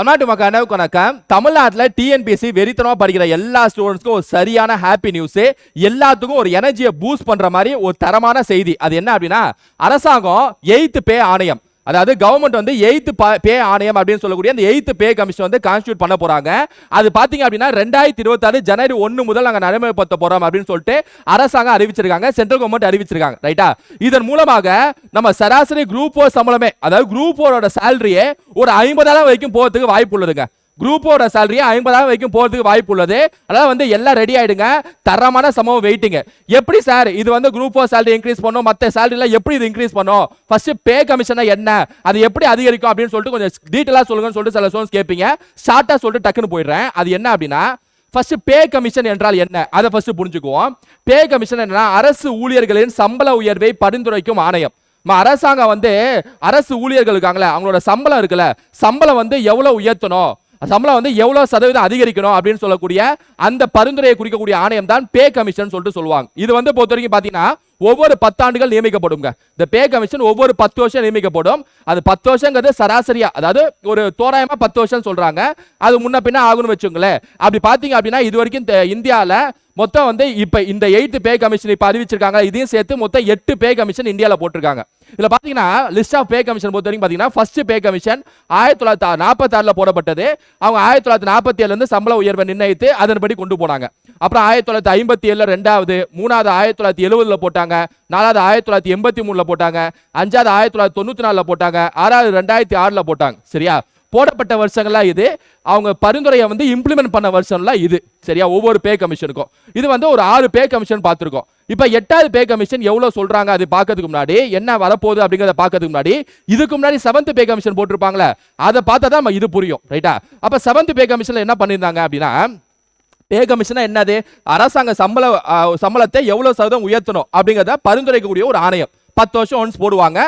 தமிழ்நாட்டு மக்கள் அனைவருக்கும் வணக்கம். தமிழ்நாட்டில் டிஎன்பிஎஸ்சி வெறித்தனமா படிக்கிற எல்லா ஸ்டூடெண்ட்ஸ்க்கும் ஒரு சரியான ஹாப்பி நியூஸ் எல்லாத்துக்கும் ஒரு எனர்ஜியை பூஸ்ட் பண்ற மாதிரி ஒரு தரமான செய்தி. அது என்ன அப்படின்னா அரசாங்கம் எயித்து பே ஆணையம். அதாவது கவர்மெண்ட் வந்து எய்த் பே ஆணையம் அப்படின்னு சொல்லக்கூடிய அந்த எயித்து பே கமிஷன் வந்து கான்ஸ்டியூட் பண்ண போறாங்க. அது பாத்தீங்க அப்படின்னா ரெண்டாயிரத்தி இருபத்தாறு ஜனவரி ஒன்னு முதல் நாங்கள் நடைமுறைப்படுத்த போறோம் அப்படின்னு சொல்லிட்டு அரசாங்கம் அறிவிச்சிருக்காங்க சென்ட்ரல் கவர்மெண்ட் அறிவிச்சிருக்காங்க ரைட்டா இதன் மூலமாக நம்ம சராசரி குரூப் ஃபோர் சம்பளமே அதாவது குரூப் ஃபோரோட சேலரியே ஒரு ஐம்பதாயிரம் வரைக்கும் போகிறதுக்கு வாய்ப்பு உள்ளதுங்க. குரூப்போட சேலரியை ஐம்பதாயிரம் வரைக்கும் போகிறதுக்கு வாய்ப்பு உள்ளது. அதாவது வந்து எல்லாம் ரெடி ஆகிடுங்க தரமான சமம் வெயிட்டிங்க எப்படி சார் இது வந்து குரூப் ஃபோர் சேலரி இன்க்ரீஸ் பண்ணும்? மற்ற சேலரிலாம் எப்படி இது இன்க்ரீஸ் பண்ணும்? ஃபர்ஸ்ட் பே கமிஷனா என்ன? அது எப்படி அதிகரிக்கும் அப்படின்னு சொல்லிட்டு கொஞ்சம் டீட்டெயிலாக சொல்லுங்கன்னு சொல்லிட்டு சில ஸ்டூடெண்ட்ஸ் கேட்பீங்க. ஷார்ட்டாக சொல்லிட்டு டக்குன்னு போயிடுறேன். அது என்ன அப்படின்னா ஃபர்ஸ்ட் பே கமிஷன் என்றால் என்ன? அதை ஃபர்ஸ்ட் புரிஞ்சுக்குவோம். பே கமிஷன் என்னன்னா அரசு ஊழியர்களின் சம்பள உயர்வை பரிந்துரைக்கும் ஆணையம். அரசாங்கம் வந்து அரசு ஊழியர்கள் இருக்காங்களே அவங்களோட சம்பளம் இருக்குல்ல சம்பளம் வந்து எவ்வளவு உயர்த்தணும்? சம்பளம் வந்து எவ்வளவு சதவீதம் அதிகரிக்கணும் அப்படின்னு சொல்லக்கூடிய அந்த பரிந்துரையை குறிக்கக்கூடிய ஆணையம் தான் பே கமிஷன் சொல்லிட்டு சொல்லுவாங்க. இது வந்து பொறுத்த வரைக்கும் பாத்தீங்கன்னா ஒவ்வொரு பத்தாண்டுகள் நியமிக்கப்படுங்க. இந்த பே கமிஷன் ஒவ்வொரு பத்து வருஷம் நியமிக்கப்படும். அது பத்து வருஷங்கிறது சராசரியா அதாவது ஒரு தோராயமா பத்து வருஷம் சொல்றாங்க. அது முன்ன பின்ன ஆகும்னு வச்சுங்களேன். அப்படி பாத்தீங்க அப்படின்னா இது வரைக்கும் இந்தியாவில் மொத்தம் வந்து இப்போ இந்த எயித்து பே கமிஷன் இப்போ அறிவிச்சிருக்காங்க. இதையும் சேர்த்து மொத்தம் எட்டு பே கமிஷன் இந்தியாவில் போட்டிருக்காங்க. இதில் பார்த்தீங்கன்னா லிஸ்ட் ஆஃப் பே கமிஷன் பொறுத்த வரைக்கும் பார்த்தீங்கன்னா ஃபர்ஸ்ட் பே கமிஷன் ஆயிரத்தி தொள்ளாயிரத்தி நாற்பத்தி போடப்பட்டது. அவங்க ஆயிரத்தி தொள்ளாயிரத்தி நாற்பத்தி ஏழுலேருந்து சம்பள உயர்வை நிர்ணயித்து அதன்படி கொண்டு போனாங்க. அப்புறம் ஆயிரத்தி தொள்ளாயிரத்தி ஐம்பத்தி ஏழில் ரெண்டாவது மூணாவது ஆயிரத்தி தொள்ளாயிரத்தி எழுபதில் போட்டாங்க. நாலாவது ஆயிரத்தி தொள்ளாயிரத்தி எண்பத்தி மூணுல போட்டாங்க. அஞ்சாவது ஆயிரத்தி தொள்ளாயிரத்தி தொண்ணூத்தி நாலுல போட்டாங்க. ஆறாவது ரெண்டாயிரத்தி ஆறுல போட்டாங்க. சரியா? போடப்பட்ட வருஷங்கள்லாம் இது. அவங்க பரிந்துரையை வந்து இம்ப்ளிமெண்ட் பண்ண வருஷம்லாம் இது. சரியா? ஒவ்வொரு பே கமிஷனுக்கும் இது வந்து ஒரு ஆறு பே கமிஷன் பார்த்துருக்கோம். இப்போ எட்டாவது பே கமிஷன் எவ்வளோ சொல்றாங்க? அது பார்க்கறதுக்கு முன்னாடி என்ன வரப்போகுது அப்படிங்கிறத பார்க்கறதுக்கு முன்னாடி இதுக்கு முன்னாடி செவன்த் பே கமிஷன் போட்டிருப்பாங்களே அதை பார்த்தா தான் இது புரியும். ரைட்டா அப்போ செவன்த் பே கமிஷன்ல என்ன பண்ணியிருந்தாங்க அப்படின்னா பே கமிஷனா என்னது? அரசாங்க சம்பள சம்பளத்தை எவ்வளவு சதவீதம் உயர்த்தணும் அப்படிங்கிறத பரிந்துரைக்கக்கூடிய ஒரு ஆணையம். பத்து வருஷம் ஒன்ஸ் போடுவாங்க.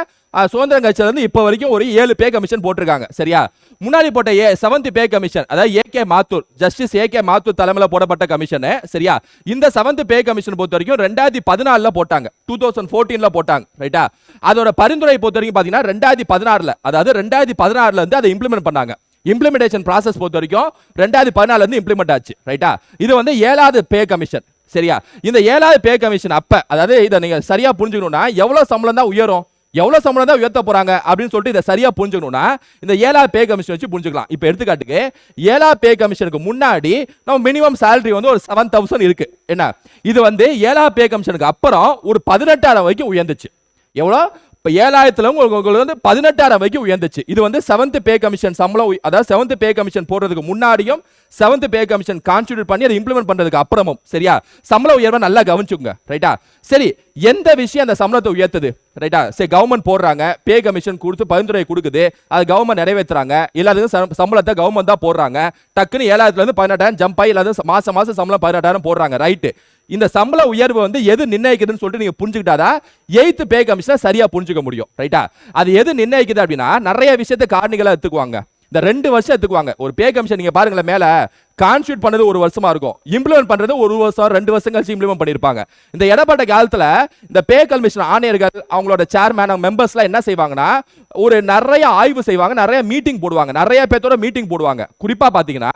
சுதந்திரம் கட்சியிலிருந்து இப்போ வரைக்கும் ஒரு ஏழு பே கமிஷன் போட்டிருக்காங்க. சரியா? முன்னாடி போட்ட ஏ செவன்த் பே கமிஷன் அதாவது A K Mathur justice A K Mathur தலைமையில் போடப்பட்ட கமிஷனு சரியா? இந்த செவன்த் பே கமிஷன் பொறுத்த வரைக்கும் ரெண்டாயிரத்தி பதினாலில் போட்டாங்க. டூ தௌசண்ட் ஃபோர்டீனில் போட்டாங்க. ரைட்டா அதோட பரிந்துரை பொறுத்த வரைக்கும் பார்த்தீங்கன்னா ரெண்டாயிரத்தி பதினாறில் அதாவது ரெண்டாயிரத்தி பதினாறுல இருந்து அதை இம்ப்ளிமெண்ட் பண்ணாங்க. இம்ப்ளிமெண்டேஷன் ப்ராசஸ் பொறுத்த வரைக்கும் ரெண்டாயிரத்தி பதினாலுல இம்ப்ளிமெண்ட் ஆச்சு ரைட்டா இது வந்து ஏழாவது பே கமிஷன் சரியா? இந்த ஏழாவது பே கமிஷன் அப்ப அதாவது இதை நீங்க சரியா புரிஞ்சுக்கணும்னா எவ்வளவு சம்பளம் தான் உயரும் எவ்வளவு சம்பளம் தான் உயர்த்த போறாங்க அப்படின்னு சொல்லிட்டு இதை சரியா புரிஞ்சுக்கணும்னா இந்த ஏழாவது பே கமிஷன் வச்சு புரிஞ்சுக்கலாம். இப்போ எடுத்துக்காட்டுக்கு ஏழாவது பே கமிஷனுக்கு முன்னாடி நம்ம மினிமம் சேலரி வந்து ஒரு செவன் தௌசண்ட் இருக்கு. என்ன? இது வந்து ஏழாவது பே கமிஷனுக்கு அப்புறம் ஒரு பதினெட்டாயிரம் வரைக்கும் உயர்ந்துச்சு. எவ்வளோ இப்போ ஏழாயிரத்துல உங்களுக்கு உங்களுக்கு வந்து பதினெட்டாயிரம் வரைக்கும் உயர்ந்துச்சு. இது வந்து செவன்த் பே கமிஷன் சம்பளம் அதாவது செவன்த் பே கமிஷன் போடுறதுக்கு முன்னாடியும் செவன்த் பே கமிஷன் கான்ஸ்டியூட் பண்ணி அதை இம்ப்ளிமெண்ட் பண்ணுறதுக்கு அப்புறமும் சரியா? சம்பள உயர்வை நல்லா கவனிச்சுங்க ரைட்டா சரி எந்த விஷயம் அந்த சம்பளத்தை உயர்த்துது ரைட்டா சரி கவர்மெண்ட் போடுறாங்க பே கமிஷன் கொடுத்து பரிந்துரை கொடுக்குது அது கவர்மெண்ட் நிறைவேற்றுறாங்க எல்லாத்துக்கும் சம்பளத்தை கவர்மெண்ட் தான் போடுறாங்க டக்குன்னு ஏழாயிரத்துல இருந்து பதினெட்டாயிரம் ஜம்ப் ஆகி இல்லாத மாதம் மாசம் சம்பளம் பதினெட்டாயிரம் போடுறாங்க ரைட்டு இந்த சம்பள உயர்வு வந்து எது நிர்ணயிக்குதுன்னு சொல்லிட்டு நீங்க புரிஞ்சுக்கிட்டாதான் எய்த் பே கமிஷனை சரியா புரிஞ்சுக்க முடியும் ரைட்டா அது எது நிர்ணயிக்குது அப்படின்னா நிறைய விஷயத்தை காரணிகளா எடுத்துக்குவாங்க. இந்த ரெண்டு வருஷம் எடுத்துக்குவாங்க. ஒரு பே கமிஷன் நீங்க பாருங்களேன் மேல கான்ஸ்டியூட் பண்ணது ஒரு வருஷமா இருக்கும். இம்ப்ளிமெண்ட் பண்றது ஒரு வருஷம் ரெண்டு வருஷம் கழிச்சு இம்ப்ளிமெண்ட் பண்ணிருப்பாங்க. இந்த இடப்பட்ட காலத்துல இந்த பே கமிஷன் ஆணையர்கள் அவங்களோட சேர்மேன் மெம்பர்ஸ்லாம் என்ன செய்வாங்கன்னா ஒரு நிறைய ஆய்வு செய்வாங்க நிறைய மீட்டிங் போடுவாங்க. நிறைய பேர்த்தோட மீட்டிங் போடுவாங்க. குறிப்பா பாத்தீங்கன்னா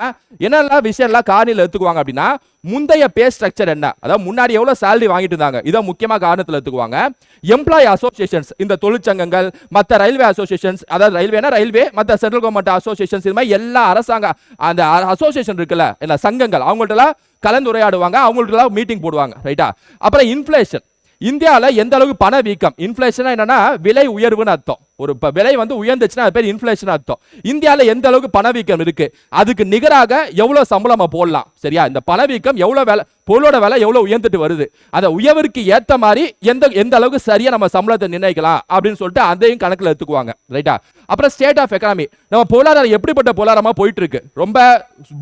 என்னெல்லாம் விஷயம்லாம் காரணியில் எடுத்துக்குவாங்க அப்படின்னா முந்தைய பே ஸ்ட்ரக்சர் என்ன? அதாவது முன்னாடி எவ்வளவு சேலரி வாங்கிட்டு இருந்தாங்க? இதை முக்கியமா காரணத்தில் எடுத்துக்குவாங்க. எம்ப்ளாய் அசோசியேஷன்ஸ் இந்த தொழிற்சங்கங்கள் மற்ற ரயில்வே அசோசியேஷன்ஸ் அதாவது ரயில்வேனா ரயில்வே மற்ற சென்ட்ரல் கவர்மெண்ட் அசோசியேஷன்ஸ் இது மாதிரி எல்லா அரசாங்க அந்த அசோசியேஷன் இருக்குல்ல? இல்லை சங்கங்கள். அவங்கள்ட்டலாம் கலந்துரையாடுவாங்க அவங்கள்ட்ட மீட்டிங் போடுவாங்க ரைட்டா அப்புறம் இன்ஃப்ளேஷன் இந்தியாவில் எந்த அளவுக்கு பண வீக்கம் இன்ஃப்ளேஷனா என்னன்னா விலை உயர்வுன்னு அர்த்தம். ஒரு இப்போ விலை வந்து உயர்ந்துச்சுன்னா அது பேர் இன்ஃப்ளேஷன் அர்த்தம். இந்தியாவில் எந்த அளவுக்கு பணவீக்கம் இருக்கு அதுக்கு நிகராக எவ்வளோ சம்பளம் போடலாம் சரியா? இந்த பணவீக்கம் எவ்வளோ வேலை பொருளோட விலை எவ்வளோ உயர்ந்துட்டு வருது அந்த உயர்வுக்கு ஏற்ற மாதிரி எந்த எந்த அளவுக்கு சரியா நம்ம சம்பளத்தை நிர்ணயிக்கலாம் அப்படின்னு சொல்லிட்டு அதையும் கணக்கில் எடுத்துக்குவாங்க ரைட்டா அப்புறம் ஸ்டேட் ஆஃப் எக்கனாமி நம்ம பொருளாதாரம் எப்படிப்பட்ட பொருளாதாரமாக போயிட்டு இருக்கு? ரொம்ப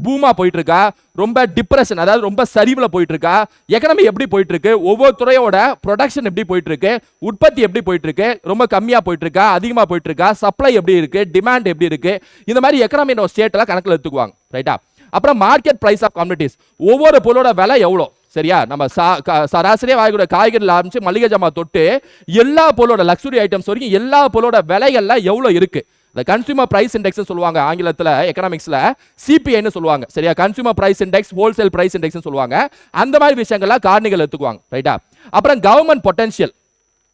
பூமா போயிட்டு இருக்கா? ரொம்ப டிப்ரெஷன் அதாவது ரொம்ப சரிவில் போயிட்டு இருக்கா எக்கனமி எப்படி போயிட்டு இருக்கு ஒவ்வொரு துறையோட ப்ரொடக்ஷன் எப்படி போயிட்டு இருக்கு உற்பத்தி எப்படி போயிட்டு இருக்கு ரொம்ப கம்மியாக போயிட்டு இருக்கா அதிகமாக போயிட்டு இருக்கா சப்ளை எப்படி இருக்கு? டிமாண்ட் எப்படி இருக்கு? இந்த மாதிரி எக்கனாமியோட ஸ்டேட்டெல்லாம் கணக்கில் எடுத்துக்குவாங்க ரைட்டா அப்புறம் மார்க்கெட் ப்ரைஸ் ஆஃப் கம்யூனிட்டிஸ் ஒவ்வொரு பொருளோட விலை எவ்வளோ? சரியா? நம்ம சா- வாங்கக்கூடிய காய்கறியில் ஆரம்பிச்சு மளிகை ஜாமான் தொட்டு எல்லா பொருளோட லக்ஸுரி ஐட்டம்ஸ் வரைக்கும் எல்லா பொருளோட விலைகள்லாம் எவ்வளோ இருக்குது இந்த கன்சியூமர் பிரைஸ் இண்டெக்ஸ் சொல்லுவாங்க ஆங்கிலத்தில் எக்கனாமிக்ஸில் சிபிஐன்னு சொல்லுவாங்க. சரியா? Consumer price index wholesale price index சொல்லுவாங்க. அந்த மாதிரி விஷயங்கள்லாம் காரணிகள் எடுத்துக்குவாங்க. ரைட்டா அப்புறம் கவர்மெண்ட் பொட்டன்ஷியல்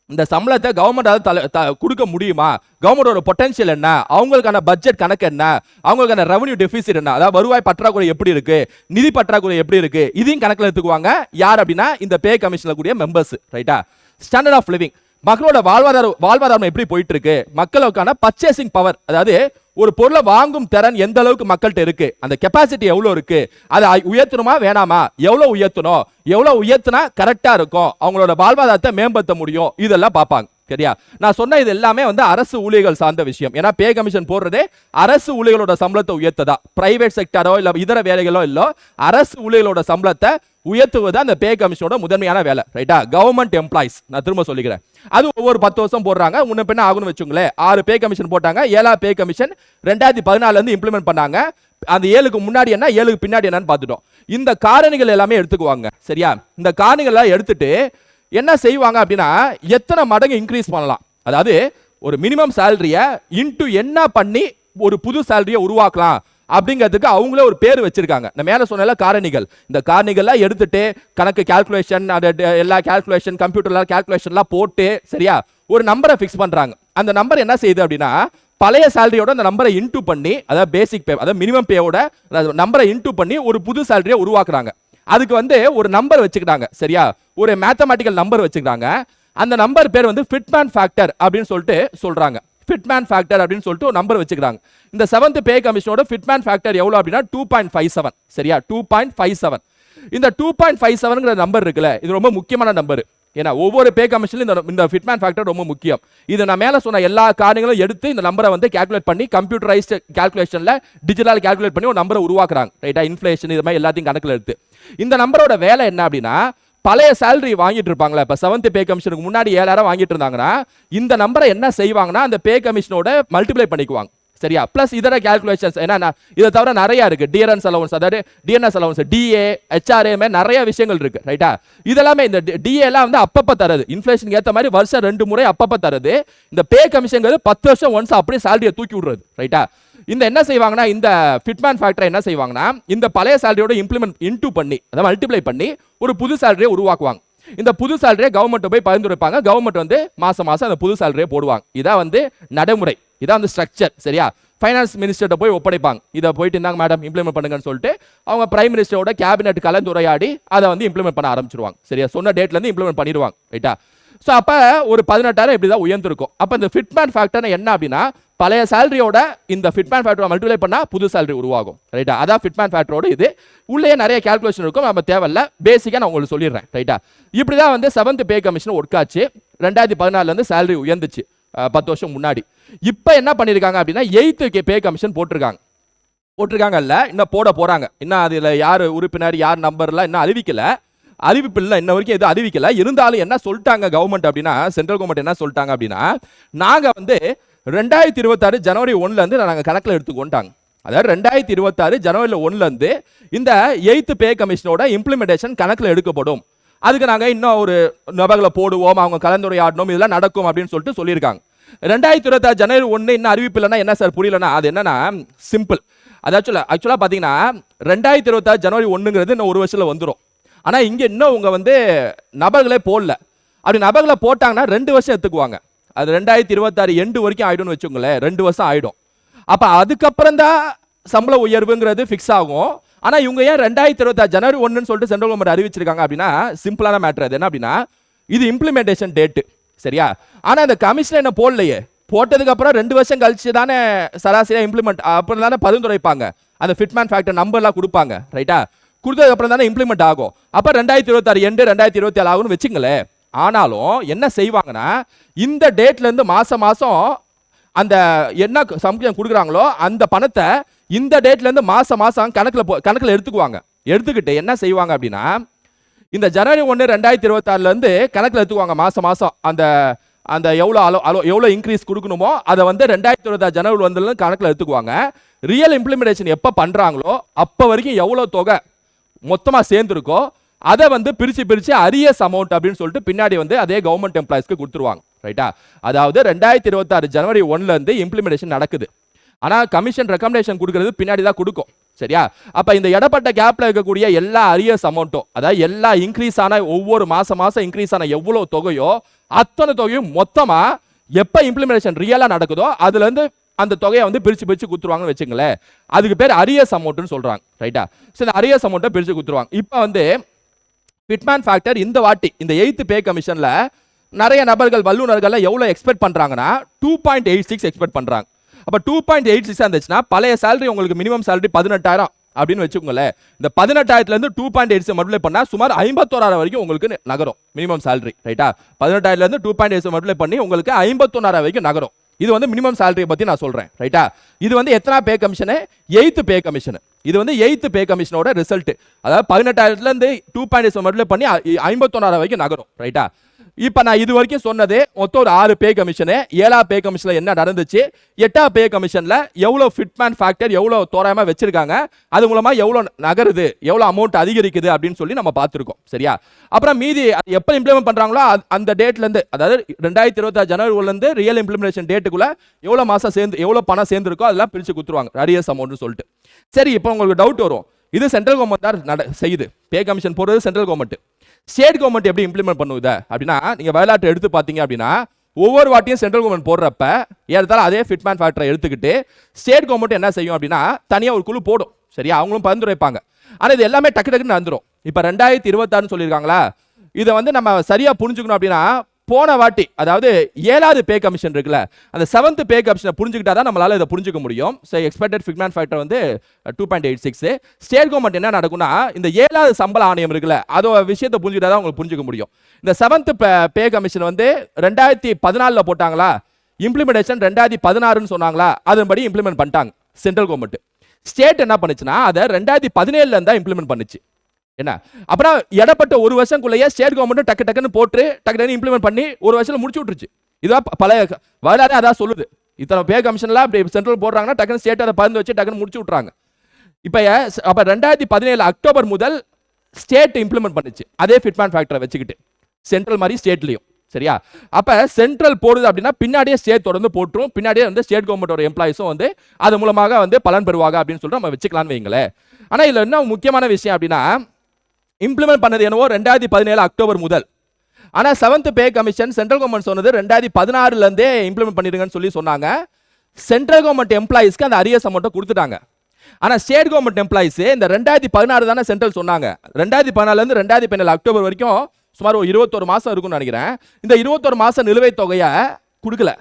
இந்த சம்பளத்தை கவர்மெண்ட் தலை த- கொடுக்க முடியுமா? கவர்மெண்டோட பொட்டன்ஷியல் என்ன? அவங்களுக்கான பட்ஜெட் கணக்கு என்ன? அவங்களுக்கான ரெவன்யூ டெபிசிட் என்ன? அதாவது வருவாய் பற்றாக்குறை எப்படி இருக்கு? நிதி பற்றாக்குறை எப்படி இருக்கு? இதையும் கணக்கில் எடுத்துக்குவாங்க. யார் அப்படின்னா இந்த பே கமிஷனில் கூடிய மெம்பர்ஸ் ரைட்டா ஸ்டாண்டர்ட் ஆஃப் லிவிங் மக்களோட வாழ்வாதார வாழ்வாதாரம் எப்படி போயிட்டு இருக்கு மக்களுக்கான பர்ச்சேசிங் பவர் அதாவது ஒரு பொருளை வாங்கும் திறன் எந்த அளவுக்கு மக்கள்கிட்ட இருக்கு? அந்த கெப்பாசிட்டி எவ்வளோ இருக்கு? அதை உயர்த்தணுமா வேணாமா? எவ்வளோ உயர்த்தணும்? எவ்வளவு உயர்த்தினா கரெக்டாக இருக்கும்? அவங்களோட வாழ்வாதாரத்தை மேம்படுத்த முடியும்? இதெல்லாம் பார்ப்பாங்க. சரியா? நான் சொன்ன இது எல்லாமே வந்து அரசு ஊழியர்கள் சார்ந்த விஷயம். ஏன்னா பே கமிஷன் போடுறதே அரசு ஊழியர்களோட சம்பளத்தை உயர்த்ததா. பிரைவேட் செக்டரோ இல்ல இதர வேலைகளோ இல்லோ அரசு ஊழியர்களோட சம்பளத்தை உயர்த்துவது அந்த பே கமிஷனோட முதன்மையான வேலை. ரைட்டா கவர்மெண்ட் எம்ப்ளாயிஸ் நான் திரும்ப சொல்லிக்கிறேன். அது ஒவ்வொரு பத்து வருஷம் போடுறாங்க. முன்ன பின்ன ஆகும்னு வச்சுங்களேன் ஆறு பே கமிஷன் போட்டாங்க. ஏழா பே கமிஷன் ரெண்டாயிரத்தி பதினாலுல இருந்து இம்ப்ளிமெண்ட் பண்ணாங்க. அந்த ஏழுக்கு முன்னாடி என்ன ஏழுக்கு பின்னாடி என்னன்னு பார்த்துட்டோம். இந்த காரணிகள் எல்லாமே எடுத்துக்குவாங்க. சரியா? இந்த காரணிகள் எல்லாம் எடுத்துட்டு என்ன செய்வாங்க அப்படின்னா எத்தனை மடங்கு இன்க்ரீஸ் பண்ணலாம். அதாவது ஒரு மினிமம் சேலரியை இன்டு என்ன பண்ணி ஒரு புது சேலரியை உருவாக்கலாம் அப்படிங்கிறதுக்கு அவங்களே ஒரு பேர் வச்சிருக்காங்க. இந்த மேலே சொன்ன காரணிகள். இந்த காரணிகள்லாம் எடுத்துட்டு கணக்கு கால்குலேஷன் எல்லா கால்குலேஷன் கம்ப்யூட்டர்லாம் கேல்குலேஷன்லாம் போட்டு சரியா? ஒரு நம்பரை ஃபிக்ஸ் பண்ணுறாங்க அந்த நம்பர் என்ன செய்யுது அப்படின்னா பழைய சேலரியோட அந்த நம்பரை இன்டூ பண்ணி அதாவது பேசிக் பே அதாவது மினிமம் பேயோட நம்பரை இன்டூ பண்ணி ஒரு புது சேலரியை உருவாக்குறாங்க. அதுக்கு வந்து ஒரு நம்பர் வச்சுக்கிட்டாங்க. சரியா? ஒரு மேத்தமெட்டிக்கல் நம்பர் வச்சுக்கிட்டாங்க. அந்த நம்பர் பேர் வந்து ஃபிட்மேன் ஃபேக்டர் அப்படின்னு சொல்லிட்டு சொல்கிறாங்க ஃபிட்மேன் ஃபேக்டர் அப்படின்னு சொல்லிட்டு ஒரு நம்பர் வச்சுக்கிறாங்க. இந்த செவன்த் பே கமிஷனோட ஃபிட்மேன் ஃபேக்டர் எவ்வளோ அப்படின்னா டூ பாயிண்ட் ஃபைவ் செவன் சரியா? டூ பாயிண்ட் ஃபைவ் செவன் இந்த டூ பாயிண்ட் ஃபைவ் செவனுங்கிற நம்பர் இருக்குல்ல இது ரொம்ப முக்கியமான நம்பர் ஏன்னா ஒவ்வொரு பே கமிஷன்லையும் இந்த இந்த ஃபிட்மேன் ஃபேக்டர் ரொம்ப முக்கியம். இது நான் மேலே சொன்ன எல்லா காரணங்களும் எடுத்து இந்த நம்பரை வந்து கால்குலேட் பண்ணி கம்ப்யூட்டரைஸ்டு கேல்குலேஷனில் டிஜிட்டல் கால்குலேட் பண்ணி ஒரு நம்பரை உருவாக்குறாங்க. ரைட்டா இன்ஃப்ளேஷன் இது மாதிரி எல்லாத்தையும் கணக்கில் எடுத்து. இந்த நம்பரோட வேலை என்ன அப்படின்னா பழைய சேலரி வாங்கிட்டு இருப்பாங்களா இப்போ செவன்த் பே கமிஷனுக்கு முன்னாடி ஏழாயிரம் வாங்கிட்டு இருந்தாங்கன்னா இந்த நம்பரை என்ன செய்வாங்கன்னா அந்த பே கமிஷனோட மல்டிப்ளை பண்ணிக்குவாங்க. சரியா? ப்ளஸ் இதர கால்குலேஷன்ஸ் என்னன்னா இதை தவிர நிறைய இருக்கு. டிஎன்எஸ் அலவன்ஸ் அதாவது டிஎன்எஸ் அலவன்ஸ் டிஏ ஹெச்ஆர்ஏ மாதிரி நிறைய விஷயங்கள் இருக்கு. ரைட்டா இதெல்லாமே இந்த டிஏ எல்லாம் வந்து அப்பப்போ தருது. இன்ஃபிளேஷன் ஏற்ற மாதிரி வருஷம் ரெண்டு முறை அப்பப்போ தருது. இந்த பே கமிஷன்ங்கிறது பத்து வருஷம் ஒன்ஸ் அப்படியே சேலரியை தூக்கி விடுறது. ரைட்டா இந்த என்ன செய்வாங்கன்னா இந்த ஃபிட்மேன் ஃபேக்டரை என்ன செய்வாங்கன்னா இந்த பழைய சேலரியோட இம்ப்ளிமெண்ட் இன்டூ பண்ணி அதை மல்டிப்ளை பண்ணி ஒரு புது சேலரியை உருவாக்குவாங்க. இந்த புது சேலரியை கவர்மெண்ட் போய் பரிந்துரைப்பாங்க. கவர்மெண்ட் வந்து மாசம் மாசம் அந்த புது சேலரியை போடுவாங்க. இதான் வந்து நடைமுறை. இதான் வந்து ஸ்ட்ரக்சர் சரியா? ஃபைனான்ஸ் மினிஸ்டர்கிட்ட போய் ஒப்படைப்பாங்க. இதை போயிட்டு இருந்தாங்க மேடம் இம்ப்ளிமெண்ட் பண்ணுங்கன்னு சொல்லிட்டு அவங்க பிரைம் மினிஸ்டரோட கேபினெட் கலந்துரையாடி அதை வந்து இம்ப்ளிமெண்ட் பண்ண ஆரம்பிச்சிருவாங்க. சரியா? சொன்ன டேட்லேருந்து இம்ப்ளிமெண்ட் பண்ணிடுவாங்க. ரைட்டா ஸோ அப்போ ஒரு பதினெட்டாயிரம் இப்படி தான் உயர்ந்திருக்கும். அப்போ இந்த ஃபிட்மேன் ஃபேக்டர் என்ன அப்படின்னா பழைய சேலரியோட இந்த ஃபிட்மேன் ஃபேக்டரை மல்டிப்ளை பண்ணால் புது சேலரி உருவாகும். ரைட்டா அதான் ஃபிட்மேன் ஃபேக்டரோட இது. உள்ளே நிறைய கால்குலேஷன் இருக்கும். நம்ம தேவையில்ல. பேசிக்காக நான் உங்களுக்கு சொல்லிடுறேன். ரைட்டா இப்படி தான் வந்து செவன்த் பே கமிஷன் ஒர்க் ஆச்சு. ரெண்டாயிரத்தி பதினாலுலேருந்து சேலரி உயர்ந்துச்சு. பத்து வருஷம் முன்னாடி. இப்போ என்ன பண்ணியிருக்காங்க அப்படின்னா எயித்து பே கமிஷன் போட்டிருக்காங்க. போட்டிருக்காங்கல்ல இன்னும் போட போகிறாங்க இன்னும் அதில் யார் உறுப்பினர் யார் நம்பர்லாம் இன்னும் அறிவிக்கலை. அறிவிப்பு இல்லை இன்ன வரைக்கும் எதுவும் அறிவிக்கலை. இருந்தாலும் என்ன சொல்லிட்டாங்க கவர்மெண்ட் அப்படின்னா சென்ட்ரல் கவர்மெண்ட் என்ன சொல்லிட்டாங்க அப்படின்னா நாங்கள் வந்து ரெண்டாயிரத்தி இருபத்தாறு ஜனவரி ஒன்றுலேருந்து நாங்கள் கணக்கில் எடுத்துக்கொண்டாங்க. அதாவது ரெண்டாயிரத்தி இருபத்தாறு ஜனவரியில் ஒன்றுலேருந்து இந்த எயித்து பே கமிஷனோட இம்ப்ளிமெண்டேஷன் கணக்கில் எடுக்கப்படும். அதுக்கு நாங்கள் இன்னும் ஒரு நபர்களை போடுவோம் அவங்க கலந்துரையாடணும் இதெல்லாம் நடக்கும் அப்படின்னு சொல்லிட்டு சொல்லியிருக்காங்க. ரெண்டாயிரத்தி இருபத்தாறு ஜனவரி ஒன்று இன்னும் அறிவிப்பு இல்லைன்னா என்ன சார் புரியலன்னா அது என்னன்னா சிம்பிள் அது ஆக்சுவலாக ஆக்சுவலாக பார்த்தீங்கன்னா ரெண்டாயிரத்தி இருபத்தாறு ஜனவரி ஒன்றுங்கிறது இன்னும் ஒரு வருஷத்தில் வந்துடும் ஆனால் இங்கே இன்னும் உங்க வந்து நபர்களே போடல. அப்படி நபர்களை போட்டாங்கன்னா ரெண்டு வருஷம் எடுத்துக்குவாங்க. அது ரெண்டாயிரத்தி இருபத்தாறு எண்டு வரைக்கும் ஆகிடும்னு வச்சுக்கோங்களேன் ரெண்டு வருஷம் ஆகிடும் அப்போ அதுக்கப்புறம் தான் சம்பள உயர்வுங்கிறது ஃபிக்ஸ் ஆகும். ஆனால் இவங்க ஏன் ரெண்டாயிரத்தி இருபத்தாறு ஜனவரி ஒன்றுன்னு சொல்லிட்டு சென்ட்ரல் கவர்மெண்ட் அறிவிச்சிருக்காங்க அப்படின்னா சிம்பிளான மேட்ரு அது. என்ன அப்படின்னா இது இம்ப்ளிமெண்டேஷன் டேட்டு சரியா? ஆனால் அந்த கமிஷன் என்ன போடலையே? போட்டதுக்கப்புறம் ரெண்டு வருஷம் கழிச்சு தானே சராசரியாக இம்ப்ளிமெண்ட் அப்புறம் தானே பரிந்துரைப்பாங்க அந்த ஃபிட்மேன் ஃபேக்டர் நம்பர்லாம் கொடுப்பாங்க ரைட்டா கொடுத்ததுக்கப்புறம் தானே இம்ப்ளிமெண்ட் ஆகும். அப்போ ரெண்டாயிரத்தி இருபத்தாறு எண்டு ரெண்டாயிரத்தி இருபத்தி ஏழு ஆகும்னு வச்சுங்களேன் ஆனாலும் என்ன செய்வாங்கன்னா இந்த டேட்லேருந்து மாதம் மாதம் அந்த என்ன சம்பளம் கொடுக்குறாங்களோ அந்த பணத்தை இந்த டேட்லேருந்து மாதம் மாதம் கணக்கில் போ- கணக்கில் எடுத்துக்குவாங்க. எடுத்துக்கிட்டு என்ன செய்வாங்க அப்படின்னா இந்த ஜனவரி ஒன்று ரெண்டாயிரத்தி இருபத்தாறுலேருந்து கணக்கில் எடுத்துக்குவாங்க மாதம் மாதம் அந்த அந்த எவ்வளோ அலோ அலோ எவ்வளோ இன்க்ரீஸ் கொடுக்கணுமோ அதை வந்து ரெண்டாயிரத்தி இருபத்தாறு ஜனவரி வந்து கணக்கில் எடுத்துக்குவாங்க. ரியல் இம்ப்ளிமெண்டேஷன் எப்போ பண்ணுறாங்களோ அப்போ வரைக்கும் எவ்வளோ தொகை மொத்தமாக சேர்ந்துருக்கோ அதை வந்து பிரிச்சு பிரித்து அரியஸ் அமௌண்ட் அப்படின்னு சொல்லிட்டு பின்னாடி வந்து அதே கவர்மெண்ட் எம்ப்ளாயிஸ்க்கு கொடுத்துருவாங்க. ரைட்டா அதாவது ரெண்டாயிரத்தி இருபத்தாறு ஜனவரி ஒன்லேருந்து இம்ப்ளிமெண்டேஷன் நடக்குது. ஆனால் கமிஷன் ரெக்கமெண்டேஷன் கொடுக்கறது பின்னாடி தான் கொடுக்கும். சரியா? அப்போ இந்த இடப்பட்ட கேப்பில் இருக்கக்கூடிய எல்லா அரியர்ஸ் அமௌண்ட்டும் அதாவது எல்லா இன்க்ரீஸ் ஆன ஒவ்வொரு மாதம் மாதம் இன்க்ரீஸ் ஆன எவ்வளோ தொகையோ அத்தனை தொகையும் மொத்தமாக எப்போ இம்ப்ளிமெண்டேஷன் ரியலாக நடக்குதோ அதுலேருந்து அந்த தொகையை வந்து பிரித்து பிரித்து கொடுத்துருவாங்கன்னு வச்சுங்களேன் அதுக்கு பேர் அரியர்ஸ் அமௌண்ட்டுன்னு சொல்கிறாங்க ரைட்டா சரி இந்த அரியர்ஸ் அமௌண்ட்டை பிரித்து கொடுத்துருவாங்க இப்போ வந்து பிட்மேன் ஃபேக்டர் இந்த வாட்டி இந்த எயித்து பே கமிஷனில் நிறைய நபர்கள் வல்லுநர்கள் எவ்வளோ எக்ஸ்பெக்ட் பண்ணுறாங்கன்னா two point eight six expect பண்ணுறாங்க அப்ப டூ பாயிண்ட் எயிட் சிக்ஸ் இருந்துச்சுன்னா பழைய சேலரி உங்களுக்கு மினிமம் சேலரி பதினெட்டாயிரம் அப்படின்னு வச்சுக்கோங்களேன். இந்த பதினெட்டாயிரத்துல இருந்து டூ பாயிண்ட் எயிட் மல்டிப்ளை பண்ணால் சுமார் ஐம்பத்தோராயிரம் வரைக்கும் உங்களுக்கு நகரும். மினிமம் சேலரி ரைட்டா பதினெட்டாயிரத்துலேருந்து டூ பாயிண்ட் எயிட் மல்டிப்ளை பண்ணி உங்களுக்கு ஐம்பத்தொன்னாயிரம் வரைக்கும் நகரும். இது வந்து மினிமம் சேலரியை பத்தி நான் சொல்றேன் ரைட்டா இது வந்து எத்தனா pay commission eighth pay commission இது வந்து எயித்து பே கமிஷனோட ரிசல்ட் அதாவது பதினெட்டாயிரத்துல இருந்து டூ பாயிண்ட் எயிட் மல்டிப்ளை பண்ணி ஐம்பத்தொன்னாயிரம் வரைக்கும் நகரும் ரைட்டா இப்போ நான் இது வரைக்கும் சொன்னது மொத்தம் ஒரு ஆறு பே கமிஷனு ஏழா பே கமிஷனில் என்ன நடந்துச்சு? எட்டா பே கமிஷனில் எவ்வளோ ஃபிட்மேன் ஃபேக்டர் எவ்வளோ தோராயமாக வச்சிருக்காங்க? அது மூலமாக எவ்வளோ நகருது? எவ்வளோ அமௌண்ட் அதிகரிக்குது? அப்படின்னு சொல்லி நம்ம பார்த்துருக்கோம். சரியா? அப்புறம் மீதி எப்போ இம்ப்ளிமெண்ட் பண்ணுறாங்களோ அந்த டேட்லேருந்து அதாவது ரெண்டாயிரத்தி இருபத்தாறு ஜனவரிலேருந்து ரியல் இம்ப்ளிமெண்டேஷன் டேட்டுக்குள்ளே எவ்வளோ மாதம் சேர்ந்து எவ்வளோ பணம் சேர்ந்துருக்கோ அதெல்லாம் பிரித்து கொடுத்துருவாங்க. அரியர்ஸ் அமௌண்ட்னு சொல்லிட்டு. சரி இப்போ உங்களுக்கு டவுட் வரும். இது சென்ட்ரல் கவர்மெண்ட் தான் நட செய்யுது. பே கமிஷன் போடுறது சென்ட்ரல் கவர்மெண்ட் ஸ்டேட் கவர்மெண்ட் எப்படி இம்ப்ளிமெண்ட் பண்ணுது அப்படின்னா நீங்கள் வரலாற்று எடுத்து பார்த்தீங்க அப்படின்னா ஒவ்வொரு வாட்டியும் சென்ட்ரல் கவர்மெண்ட் போடுறப்ப ஏறத்தாலும் அதே ஃபிட்மேன் ஃபேக்டரை எடுத்துக்கிட்டு ஸ்டேட் கவர்மெண்ட் என்ன செய்யும் அப்படின்னா தனியாக ஒரு குழு போடும். சரியா? அவங்களும் பரிந்துரைப்பாங்க. ஆனால் இது எல்லாமே டக்கு டக்குன்னு நடந்துடும் இப்போ ரெண்டாயிரத்தி இருபத்தாறுன்னு சொல்லியிருக்காங்களா? இதை வந்து நம்ம சரியாக புரிஞ்சுக்கணும் அப்படின்னா போன வாட்டி அதாவது ஏழாவது பே கமிஷன் இருக்குல்ல அந்த செவன்த் பே கமிஷனை புரிஞ்சுக்கிட்டா தான் நம்மளால் இதை புரிஞ்சுக்க முடியும். ஸோ எக்ஸ்பெக்டட் ஃபிக்மேன் ஃபேக்டர் வந்து two point eight six state government என்ன நடக்கும்னா இந்த ஏழாவது சம்பள ஆணையம் இருக்குல்ல அதோட விஷயத்தை புரிஞ்சுக்கிட்டா தான் உங்களுக்கு புரிஞ்சுக்க முடியும். இந்த செவன்த் பே கமிஷன் வந்து ரெண்டாயிரத்தி பதினாலில் போட்டாங்களா? இம்ப்ளிமெண்டேஷன் ரெண்டாயிரத்தி பதினாறுன்னு சொன்னாங்களா? அதன்படி இம்ப்ளிமெண்ட் பண்ணிட்டாங்க சென்ட்ரல் கவர்மெண்ட் ஸ்டேட் என்ன பண்ணுச்சுன்னா அதை ரெண்டாயிரத்தி பதினேழுல இருந்தா இம்ப்ளிமெண்ட் பண்ணுச்சு. என்ன? அப்புறம் இடப்பட்ட ஒரு வருஷம்குள்ளேயே ஸ்டேட் கவர்மெண்ட் டக்கு டக்குன்னு போட்டு டக்கு டக்குன்னு இம்ப்ளிமெண்ட் பண்ணி ஒரு வருஷத்துல முடிச்சு விட்டுருச்சு. இதான் பல பழைய வரலாறு அதான் சொல்லுது. இத்தனை பே கமிஷன்லாம் அப்படி சென்ட்ரல் போடுறாங்கன்னா டக்குன்னு ஸ்டேட் அதை பறந்து வச்சு டக்குன்னு முடிச்சு விட்றாங்க இப்போ அப்போ ரெண்டாயிரத்தி பதினேழு அக்டோபர் முதல் ஸ்டேட் இம்ப்ளிமெண்ட் பண்ணுச்சு. அதே ஃபிட்மேன் ஃபேக்டரை வச்சுக்கிட்டு. சென்ட்ரல் மாதிரி ஸ்டேட்லையும் சரியா? அப்போ சென்ட்ரல் போடுது அப்படின்னா பின்னாடியே ஸ்டேட் தொடர்ந்து போட்டுரும். பின்னாடியே வந்து ஸ்டேட் கவர்மெண்டோட எம்ப்ளாயிஸும் வந்து அது மூலமாக வந்து பலன் பெறுவாங்க அப்படின்னு சொல்லிட்டு நம்ம வச்சுக்கலாம்னு வைங்களேன் ஆனால் இதில் என்ன முக்கியமான விஷயம் அப்படின்னா இம்ப்ளிமெண்ட் பண்ணது என்னவோ ரெண்டாயிரத்தி பதினேழு அக்டோபர் முதல். ஆனால் seventh pay commission central government சொன்னது ரெண்டாயிரத்தி பதினாறுலேருந்தே இம்ப்ளிமெண்ட் பண்ணிடுங்கன்னு சொல்லி சொன்னாங்க. சென்ட்ரல் கவர்மெண்ட் எம்ப்ளாயிஸ்க்கு அந்த அரியஸ் அமௌண்ட்டை கொடுத்துட்டாங்க. ஆனால் ஸ்டேட் கவர்மெண்ட் எம்ப்ளாயிஸ் இந்த ரெண்டாயிரத்தி பதினாறு தானே சென்ட்ரல் சொன்னாங்க. ரெண்டாயிரத்தி பதினாலுலேருந்து ரெண்டாயிரத்தி பதினேழு அக்டோபர் வரைக்கும் சுமார் ஒரு இருபத்தொரு மாதம் இருக்கும்னு நினைக்கிறேன். இந்த இருபத்தொரு மாதம் நிலுவைத் தொகையை கொடுக்கல.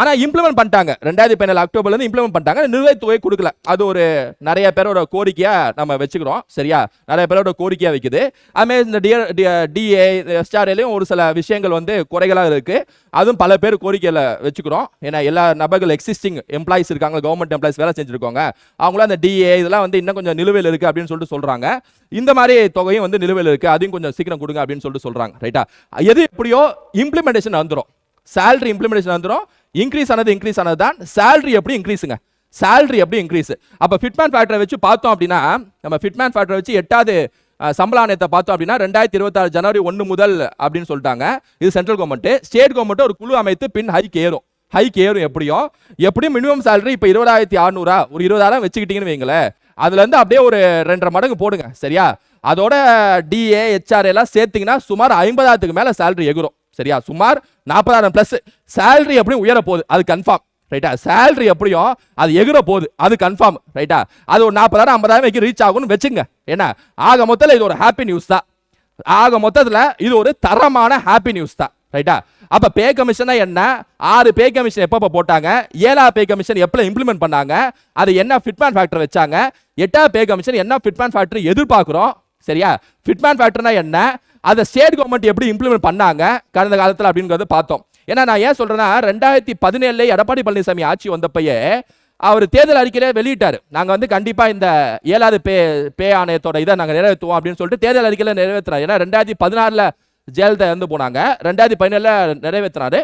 ஆனால் இம்ப்ளிமெண்ட் பண்ணிட்டாங்க. ரெண்டாயிரத்தி பதினேழு அக்டோபர்லேருந்து இம்ப்ளிமெண்ட் பண்ணிட்டாங்க. நிலுவைத் கொடுக்கல. அது ஒரு நிறைய பேரோட கோரிக்கையாக நம்ம வச்சுக்கிறோம். சரியா? நிறைய பேரோட கோரிக்கையாக வைக்குது. அதுமாரி இந்த டிஆர் டிஏ எஸ்ஆர்ஏலையும் ஒரு சில விஷயங்கள் வந்து குறைகளாக இருக்குது அதுவும் பல பேர் கோரிக்கையில் வச்சுக்கிறோம். ஏன்னா எல்லா நபர்கள் எக்ஸிஸ்டிங் எம்ப்ளாயிஸ் இருக்காங்க. கவர்மெண்ட் எம்ப்ளாயிஸ் வேலை செஞ்சுருக்காங்க அவங்களும் அந்த டிஏ இதெல்லாம் வந்து இன்னும் கொஞ்சம் நிலுவையில் இருக்குது அப்படின்னு சொல்லிட்டு சொல்கிறாங்க இந்த மாதிரி தொகையும் வந்து நிலுவையில் இருக்குது அதையும் கொஞ்சம் சீக்கிரம் கொடுங்க அப்படின்னு சொல்லிட்டு சொல்கிறாங்க ரைட்டா எது எப்படியோ இம்ப்ளிமெண்டேஷன் வந்துடும் சேலரி இம்ப்ளிமெண்டேஷன் வந்துடும் இன்க்ரீஸ் ஆனது இன்க்ரீஸ் ஆனது தான் சேல்ரி எப்படி இன்க்ரீஸுங்க சேல்ரி எப்படி இன்க்ரீஸ் அப்போ ஃபிட்மேன் ஃபேக்டரை வச்சு பார்த்தோம் அப்படின்னா நம்ம ஃபிட்மேன் ஃபேக்டரை வச்சு எட்டாவது அஹ், சம்பள ஆணையத்தை பார்த்தோம் அப்படின்னா ரெண்டாயிரத்தி இருபத்தாறு ஜனவரி ஒன்று முதல் அப்படின்னு சொல்லிட்டாங்க. இது சென்ட்ரல் கவர்மெண்ட் ஸ்டேட் கவர்மெண்ட் ஒரு குழு அமைத்து பின் ஹைக் ஏறும். ஹைக் ஏறும் எப்படியும் எப்படியும் மினிமம் சேலரி இப்போ இருபதாயிரத்தி அறநூறா ஒரு இருபதாயிரம் வச்சுக்கிட்டீங்கன்னு வைங்களேன். அதுலேருந்து அப்படியே ஒரு ரெண்டரை மடங்கு போடுங்க சரியா? அதோட டிஏ ஹெச்ஆர் எல்லாம் சேர்த்திங்கன்னா சுமார் ஐம்பதாயிரத்துக்கு மேலே சேலரி எகுரும் சரியா? சுமார் நாற்பதாயிரம் பிளஸ் சேல்ரி எப்படியும் உயர போகுது. அது கன்ஃபார்ம் ரைட்டா சேல்ரி எப்படியும் அது எகிற போகுது. அது கன்ஃபார்ம் ரைட்டா அது ஒரு நாற்பதாயிரம் ஐம்பதாயிரம் வரைக்கும் ரீச் ஆகும்னு வச்சுங்க. என்ன ஆக மொத்தத்தில் இது ஒரு ஹாப்பி நியூஸ் தான். ஆக மொத்தத்தில் இது ஒரு தரமான ஹாப்பி நியூஸ் தான். ரைட்டா அப்போ பே கமிஷனா என்ன? ஆறு பே கமிஷன் எப்பப்போ போட்டாங்க? ஏழா பே கமிஷன் எப்போ இம்ப்ளிமெண்ட் பண்ணாங்க? அது என்ன ஃபிட்மேன் ஃபேக்டர் வச்சாங்க? எட்டா பே கமிஷன் என்ன ஃபிட்மேன் ஃபேக்டர் எதிர்பார்க்குறோம். சரியா? ஃபிட்மேன் ஃபேக்டர்னா என்ன? அதை ஸ்டேட் கவர்மெண்ட் எப்படி இம்ப்ளிமெண்ட் பண்ணாங்க கடந்த காலத்தில் அப்படிங்கிறத பார்த்தோம். ஏன்னா நான் ஏன் சொல்கிறேன்னா ரெண்டாயிரத்தி பதினேழுல எடப்பாடி பழனிசாமி ஆட்சி வந்தப்பயே அவர் தேர்தல் அறிக்கையில வெளியிட்டார். நாங்கள் வந்து கண்டிப்பாக இந்த ஏழாவது பே பே ஆணையத்தோட இதை நாங்கள் நிறைவேற்றுவோம் அப்படின்னு சொல்லிட்டு தேர்தல் அறிக்கையில் நிறைவேற்றினார். ஏன்னா ரெண்டாயிரத்தி பதினாறில் ஜெயலலிதா இறந்து போனாங்க. ரெண்டாயிரத்தி பதினேழில் நிறைவேற்றினாரு.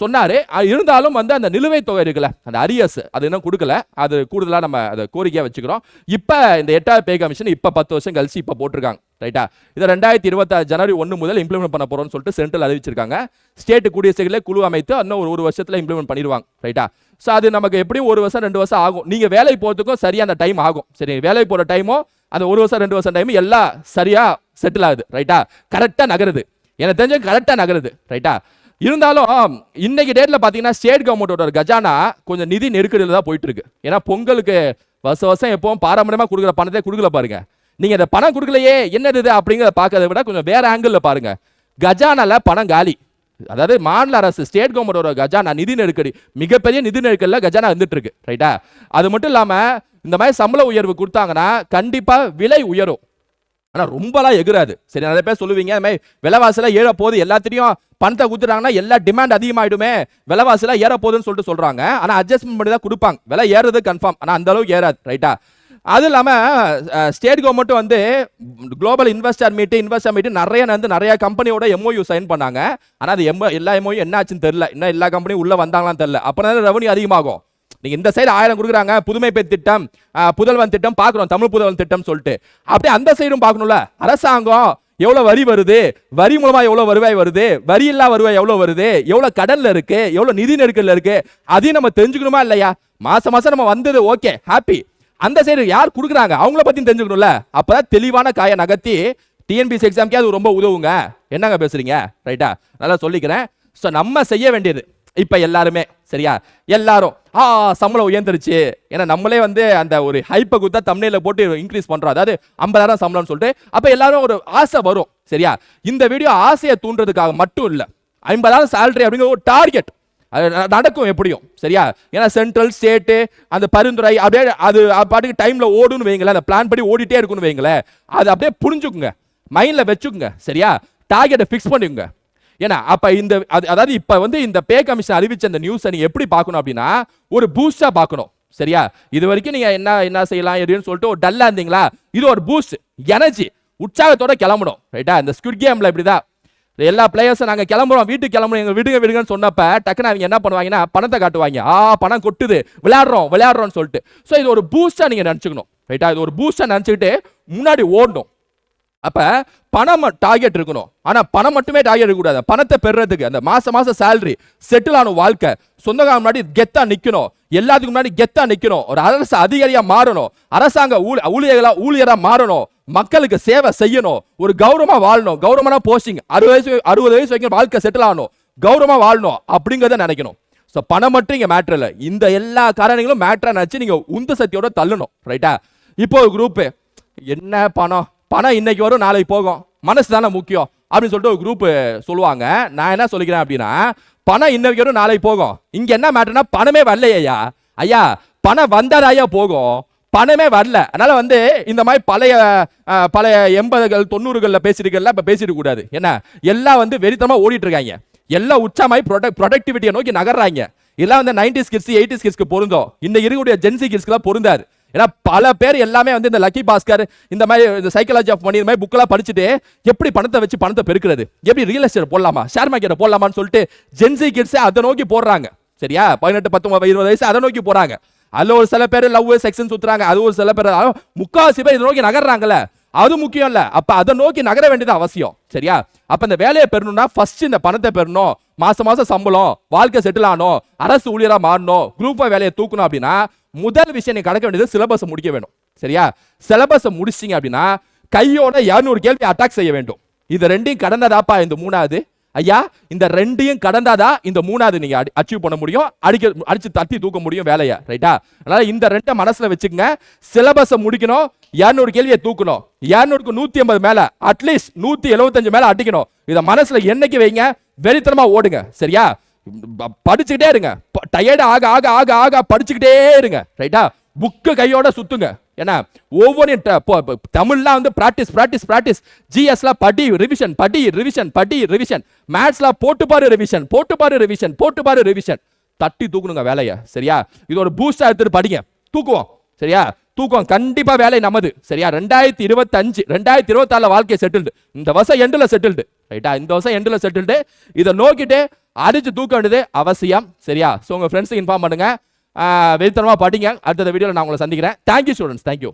சொன்னாரு. இருந்தாலும் வந்து அந்த நிலுவைத் தொகை இருக்குல்ல அந்த அரியஸ் அது இன்னும் கொடுக்கல. அது கூடுதலாக நம்ம அதை கோரிக்கையாக வச்சுக்கிறோம். இப்போ இந்த எட்டாவது பே கமிஷன் இப்போ பத்து வருஷம் கழிச்சு இப்போ போட்டிருக்காங்க. ரைட்டா இதை ரெண்டாயிரத்தி இருபத்தாறு ஜனவரி ஒன்று முதல் இம்ப்ளிமெண்ட் பண்ண போறோம்னு சொல்லிட்டு சென்ட்ரல் அறிவிச்சிருக்காங்க. ஸ்டேட்டு கூடிய சீக்கிரத்தில் குழு அமைத்து இன்னும் ஒரு ஒரு வருஷத்தில் இம்ப்ளிமெண்ட் பண்ணிடுவாங்க. ரைட்டா ஸோ அது நமக்கு எப்படியும் ஒரு வருஷம் ரெண்டு வருஷம் ஆகும். நீங்கள் வேலைக்கு போகிறதுக்கும் சரியாக அந்த டைம் ஆகும். சரி வேலைக்கு போகிற டைமும் அந்த ஒரு வருஷம் ரெண்டு வருஷம் டைமும் எல்லாம் சரியாக செட்டில் ஆகுது. ரைட்டா கரெக்டாக நகருது. எனக்கு தெரிஞ்ச கரெக்டாக நகருது. ரைட்டா இருந்தாலும் இன்னைக்கு டேட்ல பார்த்தீங்கன்னா ஸ்டேட் கவர்மெண்டோட கஜானா கொஞ்சம் நிதி நெருக்கடியில் தான் போயிட்டு இருக்கு. ஏன்னா பொங்கலுக்கு வருஷம் வருஷம் எப்பவும் பாரம்பரியமாக கொடுக்குற பணத்தை கொடுக்கல பாருங்க. நீங்க இந்த பணம் கொடுக்கலையே என்னது இது அப்படிங்கிறத பார்க்கறத விட கொஞ்சம் வேற ஆங்கிள் பாருங்க. கஜானால பணம் காலி. அதாவது மாநில அரசு ஸ்டேட் கவர்மெண்டோட கஜானா நிதி நெருக்கடி மிகப்பெரிய நிதி நெருக்கடியில் கஜானா வந்துட்டு இருக்கு. ரைட்டா அது மட்டும் இல்லாம இந்த மாதிரி சம்பள உயர்வு கொடுத்தாங்கன்னா கண்டிப்பா விலை உயரும். ஆனால் ரொம்பலாம் எகுறாது. சரி நிறைய பேர் சொல்லுவீங்க இந்த மாதிரி விலைவாசிலாம் ஏற போகுது எல்லாத்திலையும் பணத்தை கொடுத்துட்டாங்கன்னா எல்லா டிமாண்ட் அதிகமாயிடுமே. விலைவாசிலாம் ஏற போகுதுன்னு சொல்லிட்டு சொல்கிறாங்க ஆனால் அட்ஜஸ்ட்மெண்ட் பண்ணி தான் கொடுப்பாங்க. விலை ஏறுறது கன்ஃபார்ம் ஆனால் அந்த அளவுக்கு ஏறாது ரைட்டா அது இல்லாமல் ஸ்டேட் கவர்மெண்ட்டும் வந்து குளோபல் இன்வெஸ்டர் மீட்டு இன்வெஸ்டர் மீட்டு நிறைய வந்து நிறைய கம்பெனியோட எம்ஓயு சைன் பண்ணாங்க. ஆனால் அது எம் எல்லா எம்ஓயும் என்ன ஆச்சுன்னு தெரில இன்னும் எல்லா கம்பெனியும் உள்ளே வந்தாங்களான்னு தெரில அப்புறம் ரெவன்யூ அதிகமாகும். நீங்க இந்த சைடு ஆயிரம் கொடுக்குறாங்க புதுமை பெண் திட்டம் புதல்வன் திட்டம் பார்க்குறோம் தமிழ் புதல்வன் திட்டம் சொல்லிட்டு. அப்படியே அந்த சைடும் பார்க்கணும்ல? அரசாங்கம் எவ்வளோ வரி வருது? வரி மூலமா எவ்வளவு வருவாய் வருது? வரி இல்லா வருவாய் எவ்வளவு வருது? எவ்வளவு கடன்ல இருக்கு? எவ்வளவு நிதி நெருக்கடில இருக்கு? அதையும் நம்ம தெரிஞ்சுக்கணுமா இல்லையா? மாசம் மாசம் நம்ம வந்தது ஓகே ஹாப்பி அந்த சைடு யார் கொடுக்குறாங்க? அவங்கள பத்தி தெரிஞ்சுக்கணும்ல? அப்பதான் தெளிவான காயை நகர்த்தி டிஎன்பிசி எக்ஸாம்க்கே அது ரொம்ப உதவுங்க. என்னங்க பேசுறீங்க? ரைட்டா நல்லா சொல்லிக்கிறேன். ஸோ நம்ம செய்ய வேண்டியது இப்போ எல்லாருமே சரியா? எல்லாரும் ஆ சம்பளம் உயர்ந்துருச்சு. ஏன்னா நம்மளே வந்து அந்த ஒரு ஹைப்பை கொடுத்தா தமிழில் போட்டு இன்க்ரீஸ் பண்ணுறோம் அதாவது ஐம்பதாயிரம் சம்பளம்னு சொல்லிட்டு அப்போ எல்லாரும் ஒரு ஆசை வரும் சரியா? இந்த வீடியோ ஆசையை தூண்டுறதுக்காக மட்டும் இல்லை ஐம்பதாயிரம் சேலரி அப்படிங்கிற ஒரு டார்கெட் அது நடக்கும் எப்படியும் சரியா? ஏன்னா சென்ட்ரல் ஸ்டேட்டு அந்த பரிந்துரை அப்படியே அது பாட்டுக்கு டைமில் ஓடுன்னு வைங்களேன் அந்த பிளான் படி ஓடிட்டே இருக்குன்னு வைங்களேன் அது அப்படியே புரிஞ்சுக்குங்க மைண்டில் வச்சுக்குங்க சரியா? டார்கெட்டை ஃபிக்ஸ் பண்ணிக்கோங்க. ஏன்னா அப்ப இந்த அது- அதாவது இப்ப வந்து இந்த பே கமிஷன் அறிவிச்ச அந்த நியூஸை நீங்க எப்படி பார்க்கணும் அப்படின்னா ஒரு பூஸ்டா பார்க்கணும். சரியா? இது வரைக்கும் நீங்க என்ன என்ன செய்யலாம் எதுன்னு சொல்லிட்டு ஒரு டல்லா இருந்தீங்களா? இது ஒரு பூஸ்ட் எனர்ஜி உற்சாகத்தோட கிளம்பணும். ரைட்டா இந்த ஸ்குட் கேம்ல இப்படிதான். எல்லா பிளேயர்ஸும் நாங்க கிளம்புறோம் வீட்டுக்கு கிளம்புறோம் எங்க விடுங்க விடுங்கன்னு சொன்னப்ப டக்குன்னு அவங்க என்ன பண்ணுவாங்கன்னா பணத்தை காட்டுவாங்க. ஆ பணம் கொட்டுது விளையாடுறோம் விளையாடுறோம்னு சொல்லிட்டு. ஸோ இது ஒரு பூஸ்டா நீங்க நினைச்சுக்கணும். ரைட்டா இது ஒரு பூஸ்டா நினைச்சுக்கிட்டு முன்னாடி ஓடணும். அப்ப பணம் டார்கெட் இருக்கணும். ஆனால் பணம் மட்டுமே டார்கெட் இருக்கக்கூடாது. பணத்தை பெறுறதுக்கு அந்த மாச மாசம் சேலரி செட்டில் ஆன வாழ்க்கை சொந்தக்கார முன்னாடி கெத்தாக நிற்கணும் எல்லாத்துக்கும் முன்னாடி கெத்தாக நிற்கணும் ஒரு அரசு அதிகாரியாக மாறணும். அரசாங்க ஊழி ஊழியர்களாக ஊழியராக மாறணும். மக்களுக்கு சேவை செய்யணும். ஒரு கௌரவமா வாழணும். கௌரவமான போஸ்டிங் அறுபது வயசு அறுபது வயசு வரைக்கும் வாழ்க்கை செட்டில் ஆகணும். கௌரவமா வாழணும் அப்படிங்கிறத நினைக்கணும். ஸோ பணம் மட்டும் இங்கே மேட்ரு இல்லை. இந்த எல்லா காரணங்களும் மேட்ரா நினச்சி நீங்கள் உந்து சக்தியோட தள்ளணும். ரைட்டா இப்போ ஒரு குரூப்பு என்ன பணம்? பணம் இன்னைக்கு வரும் நாளைக்கு போகும். மனசு தானே முக்கியம். அப்படின்னு சொல்லிட்டு ஒரு குரூப் சொல்லுவாங்க. நான் என்ன சொல்லிக்கிறேன் அப்படின்னா பணம் இன்னைக்கு வரும் நாளைக்கு போகும். இங்க என்ன மேட்டர்னா பணமே வரலையா ஐயா. பணம் வந்தாதாயா போகும். பணமே வரல. அதனால வந்து இந்த மாதிரி பழைய பழைய எண்பதுகள் தொண்ணூறுகளில் பேசிருக்கல இப்போ பேசிட்டு கூடாது. என்ன? எல்லாம் வந்து வெறித்தமாக ஓடிட்டு இருக்காங்க எல்லாம் உச்சமாய் ப்ரொடக்ட் ப்ரொடக்டிவிட்டியை நோக்கி நகர்றாங்க. இதெல்லாம் வந்து நைன்டிஸ் கிட்ஸ் எயிட்டிஸ் கிட்ஸ்க்கு பொருந்தும். இந்த இருக்கக்கூடிய ஜென்சி கிட்ஸ்க்குலாம் பொருந்தாது. ஏன்னா பல பேர் எல்லாமே வந்து இந்த லக்கி பாஸ்கர் இந்த மாதிரி இந்த சைக்காலஜி ஆஃப் மணி இந்த மாதிரி புக்கெல்லாம் படிச்சுட்டு எப்படி பணத்தை வச்சு பணத்தை பெருக்கிறது? எப்படி ரியல் எஸ்டேட் போடலாமா? ஷேர் மார்க்கெட் போடலாமான்னு சொல்லிட்டு ஜென்சி கிட்ஸே அதை நோக்கி போடுறாங்க. சரியா? பதினெட்டு பத்தொன்பது இருபது வயசு அதை நோக்கி போறாங்க. அதில் ஒரு சில பேர் லவ் செக்ஷன் சுத்துறாங்க. அது ஒரு சில பேர் முக்காவாசி பேர் இதை நோக்கி நகர்றாங்கல்ல. அது முக்கியம் இல்ல. அப்ப அதை நோக்கி நகர வேண்டியது அவசியம். சரியா? அப்ப இந்த வேலையை பெறணும்னா ஃபர்ஸ்ட் இந்த பணத்தை பெறணும். மாச மாசம் சம்பளம் வாழ்க்கை செட்டில் ஆகணும் அரசு ஊழியரா மாறணும் குரூப் வேலையை தூக்கணும் அப்படின்னா முதல் விஷயம் நீ கடக்க வேண்டியது சிலபஸ் முடிக்க வேணும். சரியா? சிலபஸ் முடிச்சிங்க அப்படின்னா கையோட 200 கேள்வி அட்டாக் செய்ய வேண்டும். இது ரெண்டையும் கடந்ததாப்பா இந்த மூணாவது? ஐயா இந்த ரெண்டையும் கடந்தாதான் இந்த மூணாவது நீங்க அச்சீவ் பண்ண முடியும். அடிக்க அடிச்சு தட்டி தூக்க முடியும் வேலையை ரைட்டா அதனால இந்த ரெண்டை மனசுல வச்சுக்கங்க. சிலபஸை முடிக்கணும். 200 கேள்வியை தூக்கணும். 200க்கு நூத்தி ஐம்பது மேல அட்லீஸ்ட் நூத்தி எழுபத்தஞ்சு மேல அடிக்கணும். இதை மனசுல என்னைக்கு வைங்க? வெறித்தனமா ஓடுங்க. சரியா? ப- படிச்சுக்கிட்டே இருங்க. டயர்டு ஆக ஆக ஆக ஆக படிச்சுக்கிட்டே இருங்க. ரைட்டா புக்கு கையோட சுத்துங்க. ஏன்னா ஒவ்வொன்றையும் தமிழ்லாம் வந்து ப்ராக்டிஸ் ப்ராக்டிஸ் ப்ராக்டிஸ் ஜிஎஸ்லாம் படி ரிவிஷன் படி ரிவிஷன் படி ரிவிஷன் மேத்ஸ்லாம் போட்டு பாரு ரிவிஷன் போட்டு பாரு ரிவிஷன் போட்டு பாரு ரிவிஷன் தட்டி தூக்கணுங்க வேலையை சரியா? இது ஒரு பூஸ்டாக எடுத்துட்டு படிங்க. தூக்குவோம் சரியா? தூக்கம் கண்டிப்பா வேலை நமது சரியா? ரெண்டாயிரத்தி இருபத்தஞ்சு ரெண்டாயிரத்தி இருபத்தாறுல வாழ்க்கை செட்டில்டு இந்த வருஷம் எண்டில் செட்டில்டு ரைட்டா இந்த வருஷம் எண்டில் செட்டில்டு இதை நோக்கிட்டு அடிச்சு தூக்க வேண்டியது அவசியம் சரியா? ஸோ உங்க ஃப்ரெண்ட்ஸுக்கு இன்ஃபார்ம் பண்ணுங்க. வெளித்தனமாக படிங்க அடுத்த வீடியோவில் நான் உங்களை சந்திக்கிறேன். Thank you students thank you